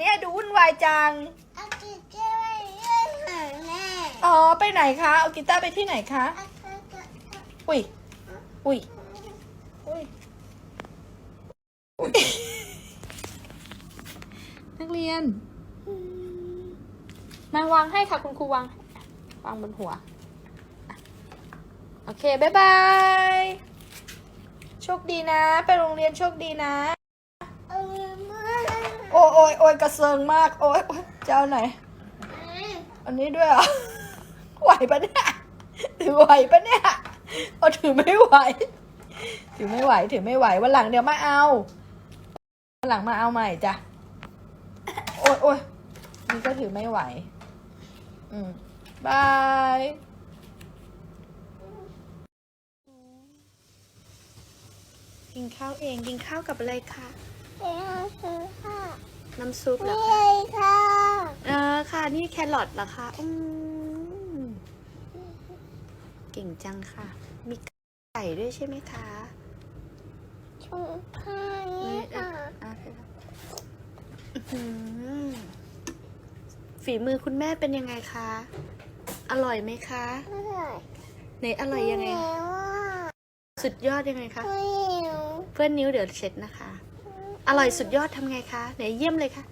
เนี่ยดูวุ่นวายจัง เอากีตาร์ไปเล่นหาแม่อ๋อ ไปไหนคะ เอากีตาร์ไปที่ไหนคะ เอากีตาร์อุ้ย อุ้ย อุ้ยอุ๊ยนักเรียน มาวางให้ค่ะคุณครูวาง วางบนหัวอะโอเค บ๊ายบาย โชคดีนะ ไปโรงเรียนโชคดีนะเอามือโอ้ยโอ้ยโอ้ยกระเซิงมากโอ้ยโอ๊ยจะเอาไหน อันนี้ด้วยเหรอ ไหวปะเนี่ยถือไหวปะเนี่ยเอาถือไม่ไหว ถือไม่ไหว ถือไม่ไหววันหลังเดี๋ยวมาเอาวันหลังมาเอาใหม่จ้ะโอ้ยโอ้ยนี่ก็ถือไม่ไหว อืมบายกินข้าวเองกินข้าวกับอะไรคะเดี๋ยวซื้อค่ะ น้ำซุปเหรนี่อเลคะยค่ะ เออค่ะ นี่แครอทเหรอคะอืมเก่งจังค่ะ มีไก่ด้วยใช่ไหมคะชุดผ้านี่ค่ะ อะอื้อหือฝีมือคุณแม่เป็นยังไงคะ อร่อยไหมคะ ไม่เลยไหนอร่อยยังไงแล้วอะสุดยอดยังไงคะไม่หิว เพื่อนนิ้วเดี๋ยวเช็ดนะคะ อร่อยสุดยอดทำไงคะ ไหนเยี่ยมเลยค่ะ